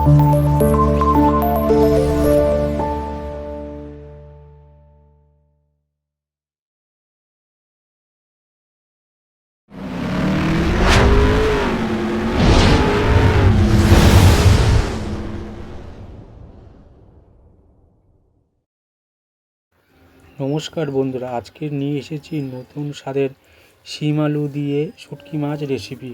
নমস্কার বন্ধুরা আজকে নিয়ে এসেছি নতুন স্বাদের শিম আলু দিয়ে শুটকি মাছ রেসিপি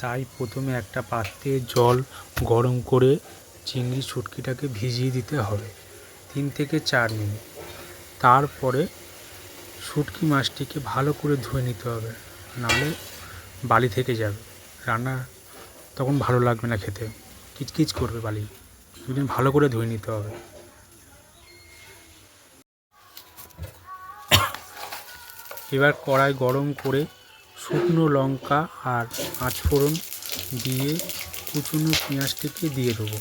তাই প্রথমে একটা পাত্রে জল গরম করে চিংড়ি শুটকিটাকে ভিজিয়ে দিতে হবে তিন থেকে চার মিনিট। তারপরে শুটকি মাছটিকে ভালো করে ধুয়ে নিতে হবে নাহলে বালি থেকে যাবে। রান্না তখন ভালো লাগবে না খেতে। কিচকিচ করবে বালি। দুদিন ভালো করে ধুয়ে নিতে হবে। এবার কড়াই গরম করে শুকনো লঙ্কা আর পাঁচফোড়ন দিয়ে কুচনো পেঁয়াজটিকে দিয়ে দেবো।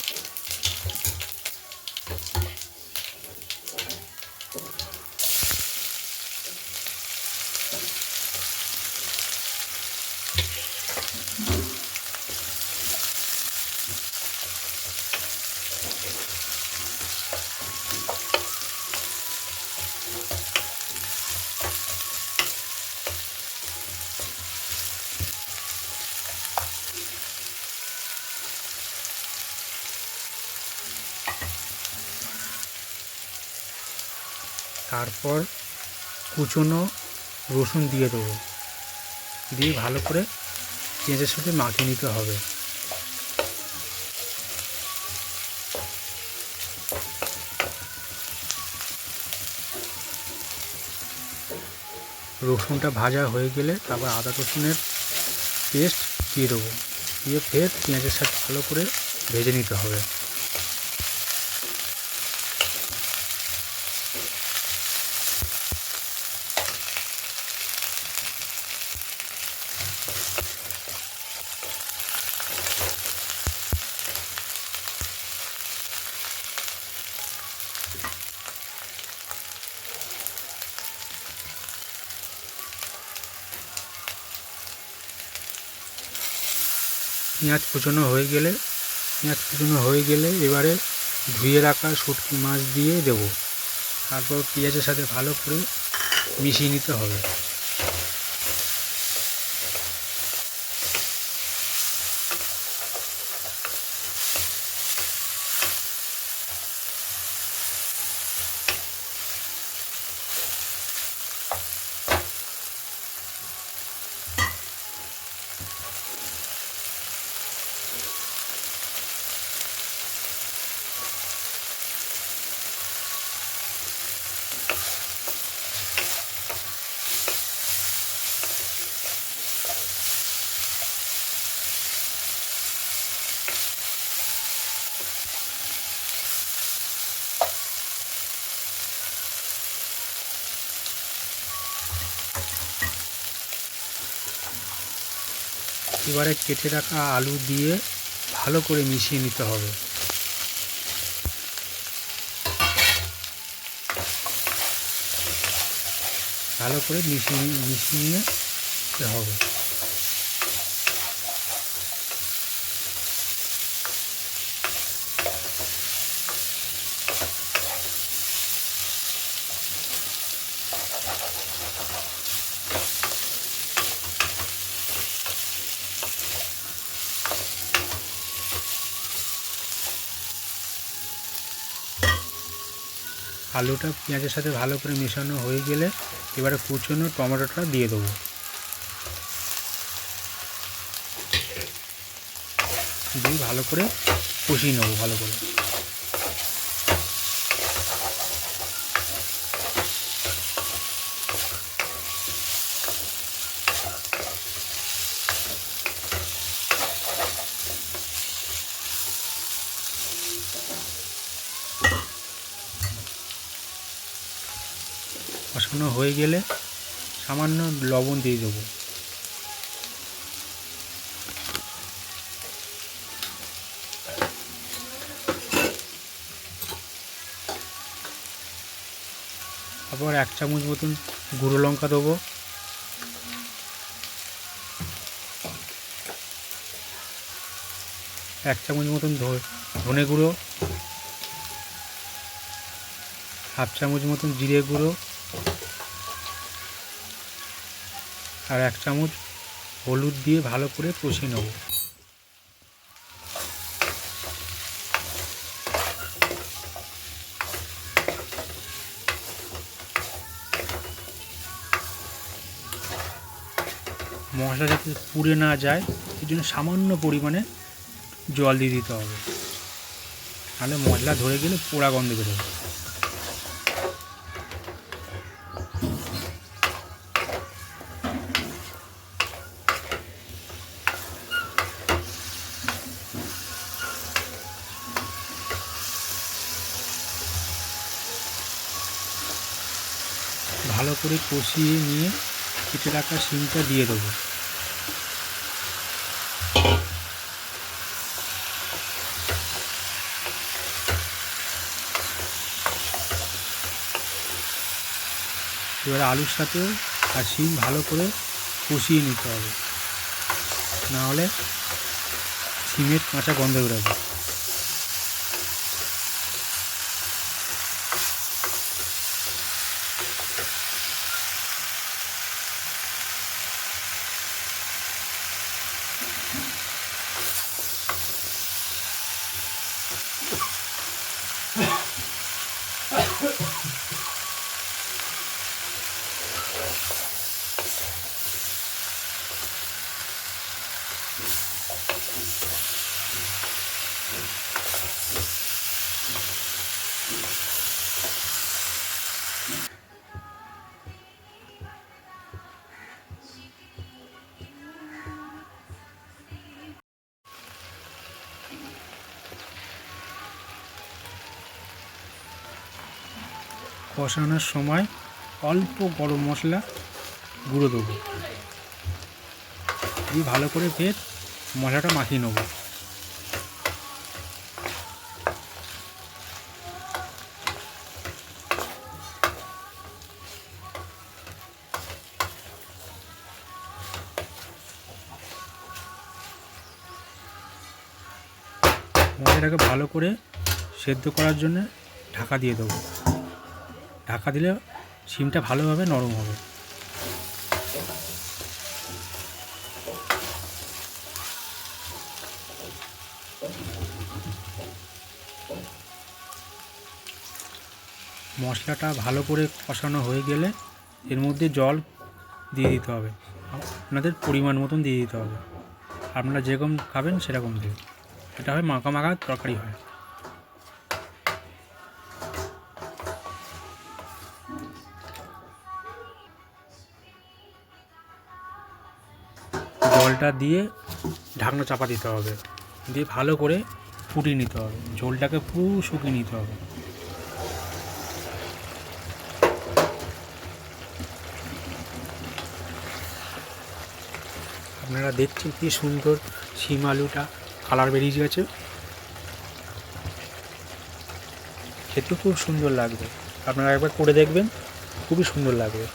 তারপর কুচনো রসুন দিয়ে দেবো। দিয়ে ভালো করে পেঁয়াজের সাথে মাখিয়ে নিতে হবে। রসুনটা ভাজা হয়ে গেলে তারপর আদা রসুনের পেস্ট দিয়ে দেবো। দিয়ে ফের পেঁয়াজের সাথে ভালো করে ভেজে নিতে হবে। পেঁয়াজ কুচনো হয়ে গেলে, পেঁয়াজ কুচনো হয়ে গেলে এবারে ধুয়ে রাখা শুটকি মাছ দিয়ে দেবো। তারপর পেঁয়াজের সাথে ভালো করে মিশিয়ে নিতে হবে। এবারে কেটে রাখা আলু দিয়ে ভালো করে মিশিয়ে নিতে হবে। ভালো করে মিশিয়ে মিশিয়ে নিতে হবে। আলুটা পেঁয়াজের সাথে ভালো করে মেশানো হয়ে গেলে এবারে কুচনো টমেটোটা দিয়ে দেবো। দিয়ে ভালো করে কষিয়ে নেব ভালো করে। কষানো হয়ে গেলে সামান্য লবণ দিয়ে দেবো। তারপর এক চামচ মতন গুঁড়ো লঙ্কা দেবো। এক চামচ মতন ধনে গুঁড়ো। হাফ চামচ মতন জিরে গুঁড়ো। আর এক চামচ হলুদ দিয়ে ভালো করে কষিয়ে নেব। মশলা যাতে পুড়ে না যায় এই জন্য সামান্য পরিমাণে জল দিয়ে দিতে হবে। নাহলে মশলা ধরে গেলে পোড়া গন্ধ বেরোবে। ভালো করে কষিয়ে নিয়ে কেটে রাখা শিমটা দিয়ে দেবো। এবার আলুর সাথে আর শিম ভালো করে কষিয়ে নিতে হবে। নাহলে শিমের কাঁচা গন্ধ বেরোবে। কষানোর সময় অল্প গরম মশলা গুঁড়ো দেবো। দিয়ে ভালো করে ফের মশলাটা মাখিয়ে নেব। মশলাটাকে ভালো করে সেদ্ধ করার জন্য ঢাকা দিয়ে দেবো। ঢাকা দিলে সিমটা ভালোভাবে নরম হবে। মশলাটা ভালো করে কষানো হয়ে গেলে এর মধ্যে জল দিয়ে দিতে হবে। আপনাদের পরিমাণ মতন দিয়ে দিতে হবে। আপনারা যেরকম খাবেন সেরকম দেবেন। এটা হয় মাখা মাখা তরকারি হয়। জলটা দিয়ে ঢাকনা চাপা দিতে হবে। দিয়ে ভালো করে ফুটিয়ে নিতে হবে। ঝোলটাকে পুরো শুকিয়ে নিতে হবে। আপনারা দেখছেন কি সুন্দর শিম আলুটা কালার বেরিয়ে গেছে। খেতে খুব সুন্দর লাগবে। আপনারা একবার করে দেখবেন, খুবই সুন্দর লাগবে।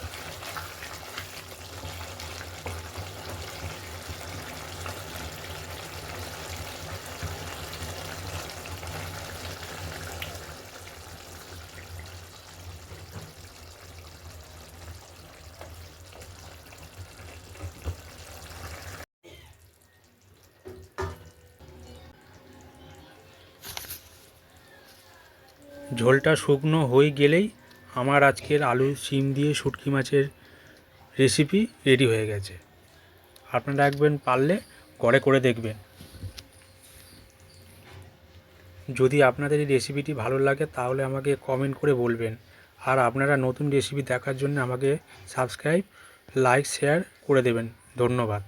ঝোলটা শুকনো হয়ে গেলেই আমার আজকের আলু শিম দিয়ে শুটকি মাছের রেসিপি রেডি হয়ে গেছে। আপনারা একবার পারলে ঘরে করে দেখবেন। যদি আপনাদের এই রেসিপিটি ভালো লাগে তাহলে আমাকে কমেন্ট করে বলবেন। আর আপনারা নতুন রেসিপি দেখার জন্য আমাকে সাবস্ক্রাইব লাইক শেয়ার করে দেবেন। ধন্যবাদ।